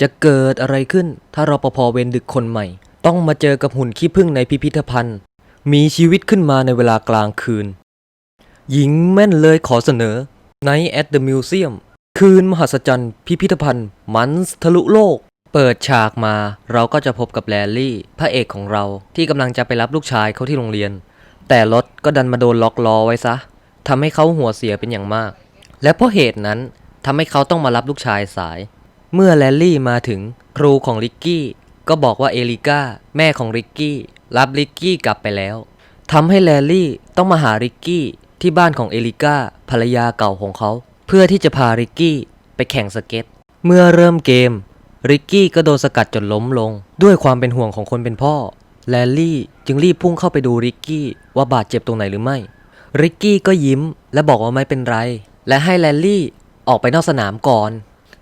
จะเกิดอะไรขึ้น ถ้ารปภเวรดึกคนใหม่ ต้องมาเจอกับหุ่นขี้ผึ้งในพิพิธภัณฑ์ มีชีวิตขึ้นมาในเวลากลางคืน หญิงแม่นเลยขอเสนอ Night at the Museum คืนมหัศจรรย์ พิพิธภัณฑ์ มันส์ทะลุโลก เปิดฉากมา เราก็จะพบกับแลลี่ พระเอกของเราที่กำลังจะไปรับลูกชายเขาที่โรงเรียน แต่รถก็ดันมาโดนล็อกล้อไว้ซะทำให้เขาหัวเสียเป็นอย่างมาก และเพราะเหตุนั้นทำให้เขาต้องมารับลูกชายสาย เมื่อแลลี่มาถึงครูของริกกี้ก็บอกว่าเอลิก้าแม่ของริกกี้รับริกกี้กลับไปแล้วทำให้แลลี่ต้องมาหาริกกี้ที่บ้านของเอลิก้าภรรยาเก่าของเขา เพื่อที่จะพาริกกี้ไปแข่งสเก็ต เมื่อเริ่มเกมริกกี้ก็โดนสกัดจนล้มลง ด้วยความเป็นห่วงของคนเป็นพ่อ แลลี่จึงรีบพุ่งเข้าไปดูริกกี้ว่าบาดเจ็บตรงไหนหรือไม่ ริกกี้ก็ยิ้มและบอกว่าไม่เป็นไร และให้แลลี่ออกไปนอกสนามก่อน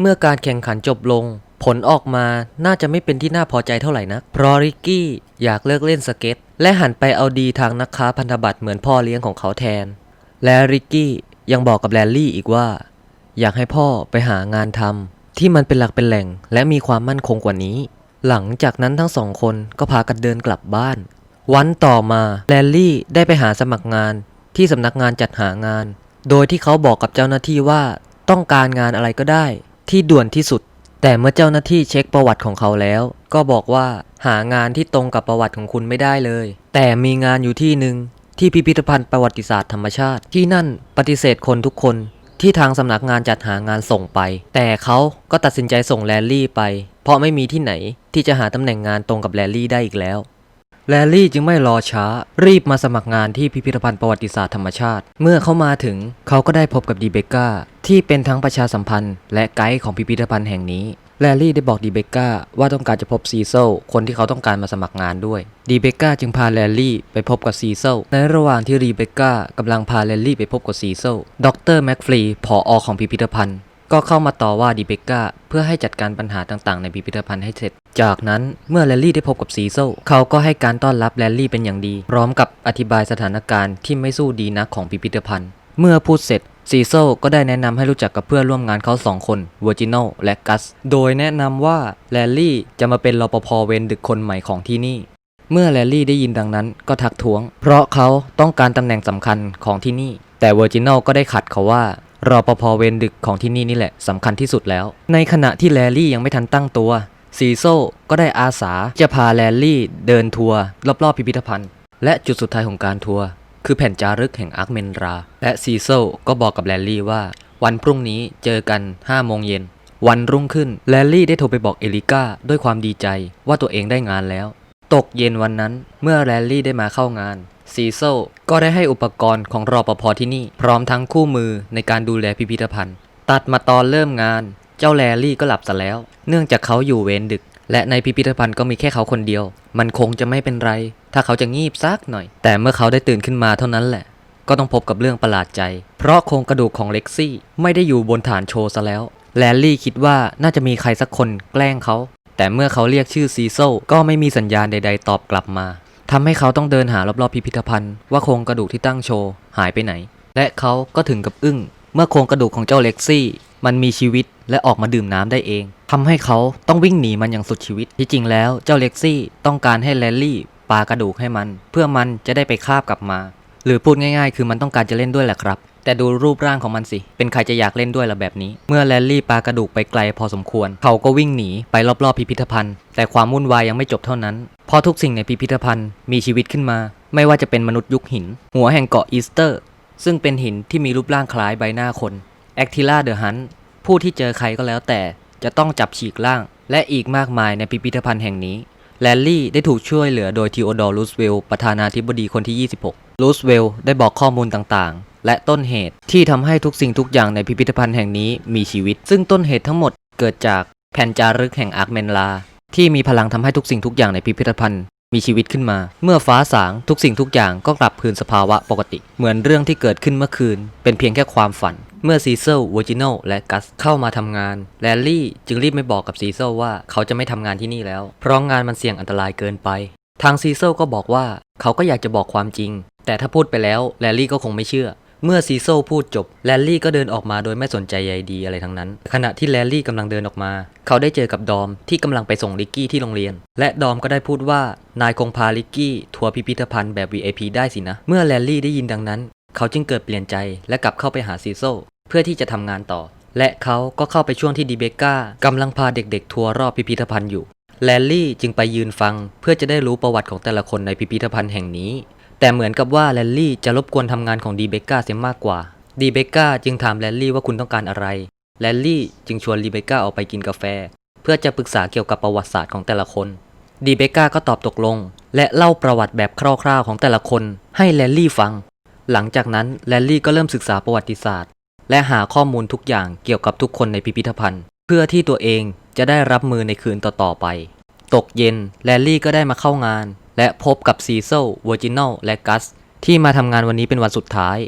เมื่อการแข่งขันจบลง ผลออกมาน่าจะไม่เป็นที่น่าพอใจเท่าไหร่นัก เพราะริกกี้อยากเลิกเล่นสเก็ต และหันไปเอาดีทางนักค้าพันธบัตรเหมือนพ่อเลี้ยงของเขาแทน และริกกี้ยังบอกกับแลนลี่อีกว่า อยากให้พ่อไปหางานทำที่มันเป็นหลักเป็นแหล่ง และมีความมั่นคงกว่านี้ หลังจากนั้นทั้งสองคนก็พากันเดินกลับบ้าน วันต่อมาแลนลี่ได้ไปหาสมัครงานที่สำนักงานจัดหางาน โดยที่เขาบอกกับเจ้าหน้าที่ว่าต้องการงานอะไรก็ได้ ที่ด่วนที่สุด แต่เมื่อเจ้าหน้าที่เช็คประวัติของเขาแล้ว ก็บอกว่าหางานที่ตรงกับประวัติของคุณไม่ได้เลย แต่มีงานอยู่ที่หนึ่งที่พิพิธภัณฑ์ประวัติศาสตร์ธรรมชาติ ที่นั่นปฏิเสธคนทุกคนที่ทางสำนักงานจัดหางานส่งไป แต่เขาก็ตัดสินใจส่งแลลี่ไป เพราะไม่มีที่ไหนที่จะหาตำแหน่งงานตรงกับแลลี่ได้อีกแล้ว แลลี่จึงไม่รอช้า รีบมาสมัครงานที่พิพิธภัณฑ์ประวัติศาสตร์ธรรมชาติ เมื่อเขามาถึงเขาก็ได้พบกับดีเบกก้าที่เป็นทั้งประชาสัมพันธ์ และไกด์ของพิพิธภัณฑ์แห่งนี้แลลี่ได้บอกดีเบกก้าว่าต้องการจะพบซีเซลคนที่เขาต้องการมาสมัครงานด้วยดีเบกก้าจึงพาแลลี่ไปพบกับซีเซลในระหว่างที่รีเบกก้ากำลังพาแลลี่ไปพบกับซีเซลดรแม็กฟรีผออของพิพิธภัณฑ์ ก็เข้ามาต่อว่าดีเบก้าเพื่อให้จัดการปัญหาต่างๆในพิพิธภัณฑ์ให้เสร็จ จากนั้นเมื่อแลลี่ได้พบกับซีโซเขาก็ให้การต้อนรับแลลี่เป็นอย่างดี พร้อมกับอธิบายสถานการณ์ที่ไม่สู้ดีนักของพิพิธภัณฑ์ เมื่อพูดเสร็จซีโซก็ได้แนะนำให้รู้จักกับเพื่อนร่วมงานเขาสองคนเวอร์จิโนและกัส โดยแนะนำว่าแลลี่จะมาเป็นรปภเวรดึกคนใหม่ของที่นี่ เมื่อแลลี่ได้ยินดังนั้นก็ทักท้วง เพราะเขาต้องการตำแหน่งสำคัญของที่นี่ แต่เวอร์จินลก็ได้ขัดเขาว่า รอปภเวรดึกของที่นี่นี่แหละสำคัญที่สุดแล้ว ในขณะที่แลลี่ยังไม่ทันตั้งตัวซีโซก็ได้อาสาจะพาแลลี่เดินทัวร์รอบๆพิพิธภัณฑ์ และจุดสุดท้ายของการทัวร์คือแผ่นจารึกแห่งอาร์คเมนรา และซีโซก็บอกกับแลลี่ว่า วันพรุ่งนี้เจอกัน5โมงเย็นวันรุ่งขึ้นแลลี่ได้โทรไปบอกเอลิก้าด้วยความดีใจว่าตัวเองได้งานแล้ว ตกเย็นวันนั้นเมื่อแรลลี่ได้มาเข้างาน ซีโซก็ได้ให้อุปกรณ์ของรอปภที่นี่ พร้อมทั้งคู่มือในการดูแลพิพิธภัณฑ์ ตัดมาตอนเริ่มงาน เจ้าแลลี่ก็หลับซะแล้ว เนื่องจากเขาอยู่เวรดึก และในพิพิธภัณฑ์ก็มีแค่เขาคนเดียว มันคงจะไม่เป็นไร ถ้าเขาจะงีบซักหน่อย แต่เมื่อเขาได้ตื่นขึ้นมาเท่านั้นแหละก็ต้องพบกับเรื่องประหลาดใจ เพราะโครงกระดูกของเล็กซี่ไม่ได้อยู่บนฐานโชว์ซะแล้ว แลลลี่คิดว่าน่าจะมีใครสักคนแกล้งเขา แต่เมื่อเขาเรียกชื่อซีโซก็ไม่มีสัญญาณใด ๆ ตอบกลับมา ทำให้เขาต้องเดินหารอบๆพิพิธภัณฑ์ว่าโครงกระดูกที่ตั้งโชว์หายไปไหน และเขาก็ถึงกับอึ้ง เมื่อโครงกระดูกของเจ้าเล็กซี่ มันมีชีวิตและออกมาดื่มน้ำได้เองทำให้เขาต้องวิ่งหนีมันอย่างสุดชีวิต ที่จริงแล้วเจ้าเล็กซี่ต้องการให้แลลลี่ปากระดูกให้มัน เพื่อมันจะได้ไปคาบกลับมา หรือพูดง่ายๆ คือมันต้องการจะเล่นด้วยแหละครับ แต่ดูรูปร่างของมันสิ เป็นใครจะอยากเล่นด้วยล่ะแบบนี้ เมื่อแลลี่ปากระดูกไปไกลพอสมควร เขาก็วิ่งหนีไปรอบๆพิพิธภัณฑ์ แต่ความวุ่นวายยังไม่จบเท่านั้นเพราะทุกสิ่งในพิพิธภัณฑ์มีชีวิตขึ้นมา ไม่ว่าจะเป็นมนุษย์ยุคหิน หัวแห่งเกาะอีสเตอร์ ซึ่งเป็นหินที่มีรูปร่างคล้ายใบหน้าคนแอคทิล่าเดอะฮันผู้ที่เจอใครก็แล้วแต่จะต้องจับฉีกล่าง และอีกมากมายในพิพิธภัณฑ์แห่งนี้แลลลี่ได้ถูกช่วยเหลือโดยทีโอดอร์รูสเวลล์ประธานาธิบดีคนที่ 26รูสเวลล์ได้บอกข้อมูลต่างๆ และต้นเหตุ ที่ทำให้ทุกสิ่งทุกอย่างในพิพิธภัณฑ์แห่งนี้มีชีวิต ซึ่งต้นเหตุทั้งหมดเกิดจากแผ่นจารึกแห่งอาร์คเมนลา ที่มีพลังทำให้ทุกสิ่งทุกอย่างในพิพิธภัณฑ์มีชีวิตขึ้นมา เมื่อฟ้าสางทุกสิ่งทุกอย่างก็กลับคืนสภาวะปกติ เหมือนเรื่องที่เกิดขึ้นเมื่อคืน เป็นเพียงแค่ความฝัน เมื่อซีเซลวอร์จิโนและกัสเข้ามาทำงาน แลลี่จึงรีบไม่บอกกับซีเซลว่าเขาจะไม่ทำงานที่นี่แล้ว เพราะงานมันเสี่ยงอันตรายเกินไป ทางซีเซลก็บอกว่าเขาก็อยากจะบอกความจริง แต่ถ้าพูดไปแล้วแลลี่ก็คงไม่เชื่อ เมื่อซีโซพูดจบแลนลี่ก็เดินออกมาโดยไม่สนใจใยดีอะไรทั้งนั้น ขณะที่แลนลี่กำลังเดินออกมา เขาได้เจอกับดอมที่กำลังไปส่งลิกกี้ที่โรงเรียน และดอมก็ได้พูดว่านายคงพาลิกกี้ทัวร์พิพิธภัณฑ์แบบ VIP ได้สินะ เมื่อแลนลี่ได้ยินดังนั้น เขาจึงเกิดเปลี่ยนใจและกลับเข้าไปหาซีโซเพื่อที่จะทำงานต่อ และเขาก็เข้าไปช่วงที่ดีเบก้ากำลังพาเด็กๆทัวร์รอบพิพิธภัณฑ์อยู่แลนลี่จึงไปยืนฟังเพื่อจะได้รู้ประวัติของแต่ละคนในพิพิธภัณฑ์แห่งนี้ แต่เหมือนกับว่าแลนลี่จะรบกวนทำงานของดีเบก้าเสียมากกว่า ดีเบก้าจึงถามแลนลี่ว่าคุณต้องการอะไร แลนลี่จึงชวนดีเบก้าออกไปกินกาแฟ เพื่อจะปรึกษาเกี่ยวกับประวัติศาสตร์ของแต่ละคน ดีเบก้าก็ตอบตกลง และเล่าประวัติแบบคร่าวๆของแต่ละคนให้แลนลี่ฟัง หลังจากนั้นแลนลี่ก็เริ่มศึกษาประวัติศาสตร์ และหาข้อมูลทุกอย่างเกี่ยวกับทุกคนในพิพิธภัณฑ์ เพื่อที่ตัวเองจะได้รับมือในคืนต่อๆไป ตกเย็นแลนลี่ก็ได้มาเข้างาน และพบกับซีเซลเวอร์จินลและกัสที่มาทำงานวันนี้เป็นวันสุดท้าย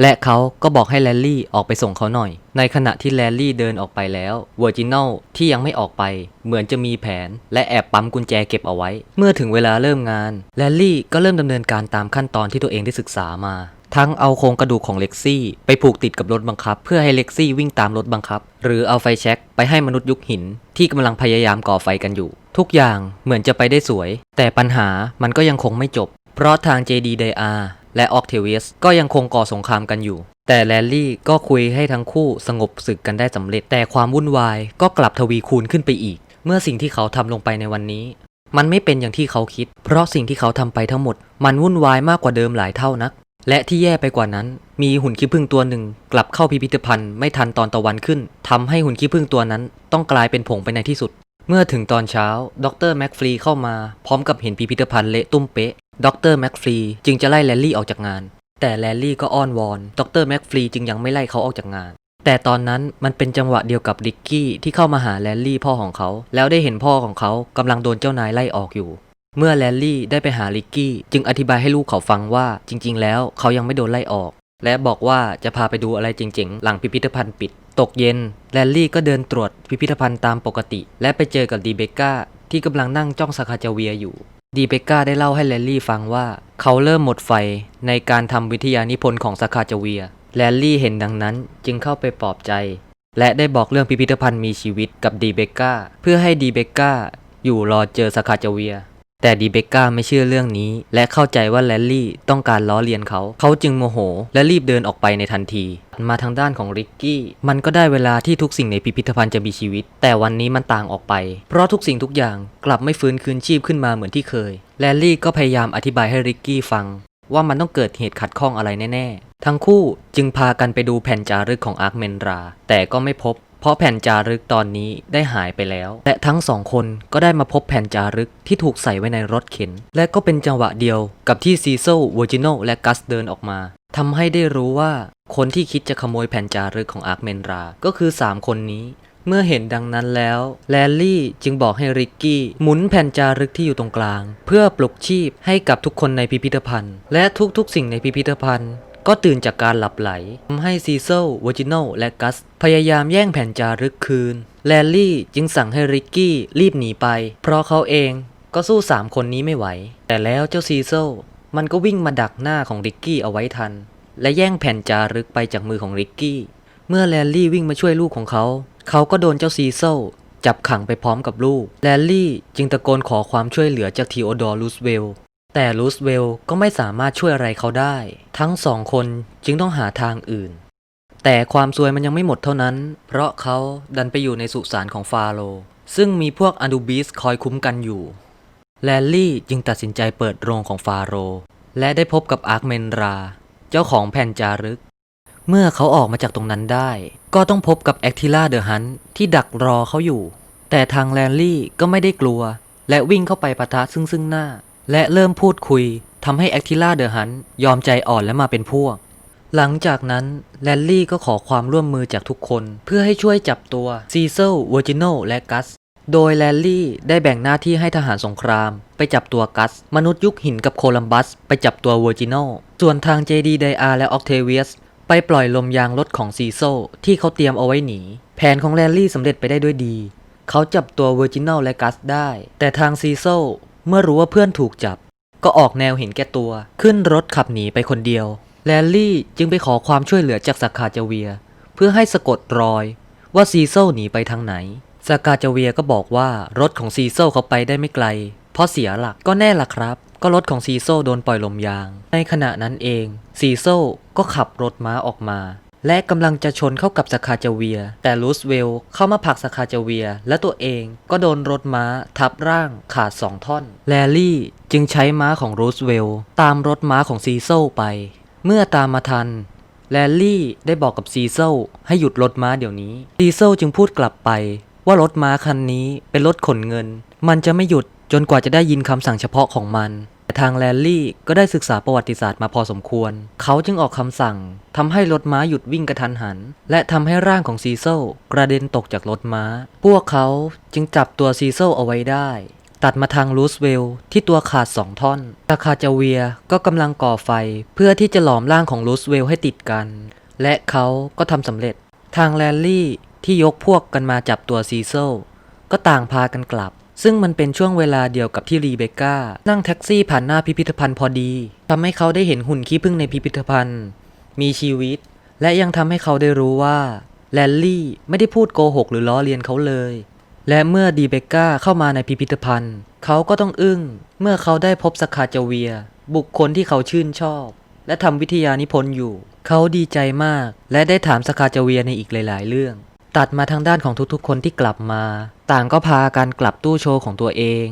และเขาก็บอกให้แลนลี่ออกไปส่งเขาหน่อย ในขณะที่แลนลี่เดินออกไปแล้วเวอร์จินลที่ยังไม่ออกไป เหมือนจะมีแผน และแอบปั๊มกุญแจเก็บเอาไว้ เมื่อถึงเวลาเริ่มงานแลนลี่ก็เริ่มดำเนินการตามขั้นตอนที่ตัวเองได้ศึกษามา ทั้งเอาโครงกระดูกของเล็กซี่ไปผูกติดกับรถบังคับ เพื่อให้เล็กซี่วิ่งตามรถบังคับ หรือเอาไฟแช็กไปให้มนุษย์ยุคหิน ที่กำลังพยายามก่อไฟกันอยู่ ทุกอย่างเหมือนจะไปได้สวย แต่ปัญหามันก็ยังคงไม่จบ เพราะทาง JD d i a และออกเทเวสก็ยังคงก่อสงครามกันอยู่ แต่แลนลี่ก็คุยให้ทั้งคู่สงบศึกกันได้สำเร็จ แต่ความวุ่นวายก็กลับทวีคูณขึ้นไปอีก เมื่อสิ่งที่เขาทำลงไปในวันนี้ มันไม่เป็นอย่างที่เขาคิด เพราะสิ่งที่เขาทำไปทั้งหมด มันวุ่นวายมากกว่าเดิมหลายเท่านัก และที่แย่ไปกว่านั้น มีหุ่นขี้ผึ้งตัวหนึ่ง กลับเข้าพิพิธภัณฑ์ไม่ทันตอนตะวันขึ้นทำให้หุ่นขี้ผึ้งตัวนั้น ต้องกลายเป็นผงไปในที่สุด เมื่อถึงตอนเช้าดรแม็กฟรีเข้ามาพร้อมกับเห็นพิพิธภัณฑ์เละตุ้มเป๊ะดรแม็กฟรีจึงจะไล่แลนลี่ออกจากงาน แต่แลนลี่ก็อ้อนวอนดรแม็กฟรีจึงยังไม่ไล่เขาออกจากงาน แต่ตอนนั้นมันเป็นจังหวะเดียวกับริกกี้ที่เข้ามาหาแลนลี่พ่อของเขา แล้วได้เห็นพ่อของเขากำลังโดนเจ้านายไล่ออกอยู่ เมื่อแลนลี่ได้ไปหาริกกี้ จึงอธิบายให้ลูกเขาฟังว่าจริง ๆ แล้วเขายังไม่โดนไล่ออก และบอกว่าจะพาไปดูอะไรเจ๋งๆ หลังพิพิธภัณฑ์ปิด ตกเย็น แลนลี่ก็เดินตรวจพิพิธภัณฑ์ตามปกติ และไปเจอกับดีเบก้าที่กำลังนั่งจ้องสคาจาเวียอยู่ ดีเบก้าได้เล่าให้แลนลี่ฟังว่า เขาเริ่มหมดไฟในการทำวิทยานิพนธ์ของสคาจาเวีย แลนลี่เห็นดังนั้นจึงเข้าไปปลอบใจ และได้บอกเรื่องพิพิธภัณฑ์มีชีวิตกับดีเบก้าเพื่อให้ดีเบก้าอยู่รอเจอสคาจาเวีย แต่ดีเบก้าไม่เชื่อเรื่องนี้ และเข้าใจว่าแลนลี่ต้องการล้อเลียนเขา เขาจึงโมโห และรีบเดินออกไปในทันที มาทางด้านของริกกี้ มันก็ได้เวลาที่ทุกสิ่งในพิพิธภัณฑ์จะมีชีวิต แต่วันนี้มันต่างออกไป เพราะทุกสิ่งทุกอย่างกลับไม่ฟื้นคืนชีพขึ้นมาเหมือนที่เคย แลนลี่ก็พยายามอธิบายให้ริกกี้ฟัง ว่ามันต้องเกิดเหตุขัดข้องอะไรแน่ ๆ ทั้งคู่จึงพากันไปดูแผ่นจารึกของอาร์คเมนรา แต่ก็ไม่พบ เพราะแผ่นจารึกตอนนี้ได้หายไปแล้ว และทั้งสองคนก็ได้มาพบแผ่นจารึกที่ถูกใส่ไว้ในรถเข็น และก็เป็นจังหวะเดียวกับที่ซีโซวอร์จิโนและกัสเดินออกมาทำให้ได้รู้ว่าคนที่คิดจะขโมยแผ่นจารึกของอาร์คเมนรา ก็คือ 3 คนนี้ เมื่อเห็นดังนั้นแล้ว แลนลี่จึงบอกให้ริกกี้ หมุนแผ่นจารึกที่อยู่ตรงกลาง เพื่อปลุกชีพให้กับทุกคนในพิพิธภัณฑ์ และทุกๆ สิ่งในพิพิธภัณฑ์ ก็ตื่นจากการหลับไหลทำให้ซีเซลวอร์จิโนและกัส พยายามแย่งแผ่นจารึกคืน แลนลี่จึงสั่งให้ริกกี้รีบหนีไป เพราะเขาเองก็สู้3คนนี้ไม่ไหว แต่แล้วเจ้าซีเซลมันก็วิ่งมาดักหน้าของริกกี้เอาไว้ทัน และแย่งแผ่นจารึกไปจากมือของริกกี้ เมื่อแลนลี่วิ่งมาช่วยลูกของเขา เขาก็โดนเจ้าซีเซลจับขังไปพร้อมกับลูก แลนลี่จึงตะโกนขอความช่วยเหลือจากทีโอดอร์รูสเวล แต่รูสเวลก็ไม่สามารถช่วยอะไรเขาได้ ทั้งสองคนจึงต้องหาทางอื่น แต่ความซวยมันยังไม่หมดเท่านั้น เพราะเขาดันไปอยู่ในสุสานของฟาโรซึ่งมีพวกอนูบิสคอยคุ้มกันอยู่ แลนลี่จึงตัดสินใจเปิดโรงของฟาโรและได้พบกับอาร์คเมนรา เจ้าของแผ่นจารึก เมื่อเขาออกมาจากตรงนั้นได้ ก็ต้องพบกับแอคทิล่าเดอะฮันที่ดักรอเขาอยู่ แต่ทางแลนลี่ก็ไม่ได้กลัว และวิ่งเข้าไปปะทะซึ่งซึ่งหน้า และเริ่มพูดคุยทำให้แอคทิล่าเดอะฮันยอมใจอ่อนและมาเป็นพวก หลังจากนั้นแลนลี่ก็ขอความร่วมมือจากทุกคน เพื่อให้ช่วยจับตัวซีเซลวอร์จิโนและกัส โดยแลนลี่ได้แบ่งหน้าที่ให้ทหารสงคราม ไปจับตัวกัส มนุษย์ยุคหินกับโคลัมบัส ไปจับตัวเวอร์จิโนส่วนทาง JD ไดอาและออกเทเวียสไปปล่อยลมยางรถของซีโซที่เขาเตรียมเอาไว้หนี แผนของแลนลี่สำเร็จไปได้ด้วยดี เขาจับตัวเวอร์จิโนและกัสได้ แต่ทางซีโซ เมื่อรู้ว่าเพื่อนถูกจับ ก็ออกแนวเห็นแก่ตัว ขึ้นรถขับหนีไปคนเดียว แลลี่จึงไปขอความช่วยเหลือจากสากาจเวีย เพื่อให้สะกดรอย ว่าซีเซลหนีไปทางไหนสากาจเวียก็บอกว่ารถของซีเซลเขาไปได้ไม่ไกล เพราะเสียหลักก็แน่ล่ะครับ ก็รถของซีโซโดนปล่อยลมยาง ในขณะนั้นเองซีโซก็ขับรถม้าออกมา และกำลังจะชนเข้ากับสคาจเวีย แต่ลูสเวลเข้ามาผลักสคาจเวีย และตัวเองก็โดนรถม้าทับร่างขาดสองท่อน แลลี่จึงใช้ม้าของรูสเวลตามรถม้าของซีโซไป เมื่อตามมาทัน แลลี่ได้บอกกับซีโซให้หยุดรถม้าเดี๋ยวนี้ ซีโซจึงพูดกลับไป ว่ารถม้าคันนี้เป็นรถขนเงิน มันจะไม่หยุดจนกว่าจะได้ยินคำสั่งเฉพาะของมัน แต่ทางแลนลี่ก็ได้ศึกษาประวัติศาสตร์มาพอสมควร เขาจึงออกคำสั่งทำให้รถม้าหยุดวิ่งกระทันหัน และทำให้ร่างของซีโซกระเด็นตกจากรถม้า พวกเขาจึงจับตัวซีโซเอาไว้ได้ ตัดมาทางรูสเวลที่ตัวขาดสองท่อนตาคาจาเวียก็กำลังก่อไฟเพื่อที่จะหลอมร่างของรูสเวลให้ติดกัน และเขาก็ทำสำเร็จ ทางแลนลี่ที่ยกพวกกันมาจับตัวซีโซก็ต่างพากันกลับ ซึ่งมันเป็นช่วงเวลาเดียวกับที่รีเบคก้า นั่งแท็กซี่ผ่านหน้าพิพิธภัณฑ์พอดีทำให้เขาได้เห็นหุ่นขี้ผึ้งในพิพิธภัณฑ์ มีชีวิต และยังทำให้เขาได้รู้ว่าแลนลี่ไม่ได้พูดโกหกหรือล้อเลียนเขาเลย และเมื่อดีเบคก้าเข้ามาในพิพิธภัณฑ์ เขาก็ต้องอึ้ง เมื่อเขาได้พบสคาจเวีย บุคคลที่เขาชื่นชอบ และทำวิทยานิพนธ์อยู่ เขาดีใจมาก และได้ถามสคาจเวียในอีกหลาย ๆ เรื่อง ตัดมาทางด้านของทุกๆ คนที่กลับมา ต่างก็พากันกลับตู้โชว์ของตัวเอง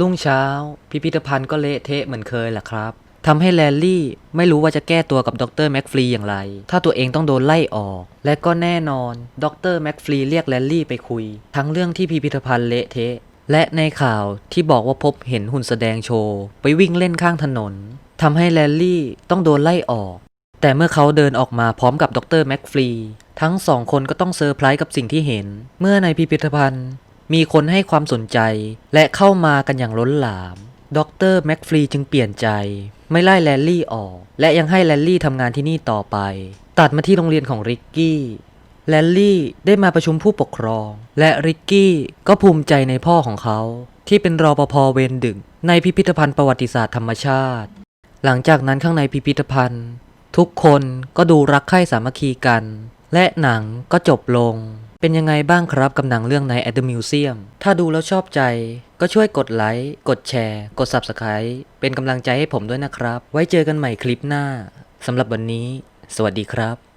รุ่งเช้า พิพิธภัณฑ์ก็เละเทะเหมือนเคยแหละครับทำให้แลนลี่ไม่รู้ว่าจะแก้ตัวกับดรแม็กฟรีอย่างไร ถ้าตัวเองต้องโดนไล่ออก และก็แน่นอนดรแม็กฟรีเรียกแลนลี่ไปคุย ทั้งเรื่องที่พิพิธภัณฑ์เละเทะ และในข่าวที่บอกว่าพบเห็นหุ่นแสดงโชว์ ไปวิ่งเล่นข้างถนนทำให้แลนลี่ต้องโดนไล่ออก แต่เมื่อเขาเดินออกมาพร้อมกับดรแม็กฟรีทั้งสองคนก็ต้องเซอร์ไพรส์กับสิ่งที่เห็น เมื่อในพิพิธภัณฑ์ มีคนให้ความสนใจ และเข้ามากันอย่างล้นหลามดรแม็กฟรีจึงเปลี่ยนใจ ไม่ไล่แลนลี่ออก และยังให้แลนลี่ทำงานที่นี่ต่อไป ตัดมาที่โรงเรียนของริกกี้แลนลี่ได้มาประชุมผู้ปกครอง และริกกี้ก็ภูมิใจในพ่อของเขา ที่เป็นรอปภเวรดึก ในพิพิธภัณฑ์ประวัติศาสตร์ธรรมชาติ หลังจากนั้นข้างในพิพิธภัณฑ์ ทุกคนก็ดูรักใคร่สามัคคีกัน และหนังก็จบลง เป็นยังไงบ้างครับกับหนังเรื่องใน at the Museum ถ้าดูแล้วชอบใจ ก็ช่วยกดไลค์ กดแชร์ กด Subscribe เป็นกำลังใจให้ผมด้วยนะครับ ไว้เจอกันใหม่คลิปหน้าสำหรับวันนี้ สวัสดีครับ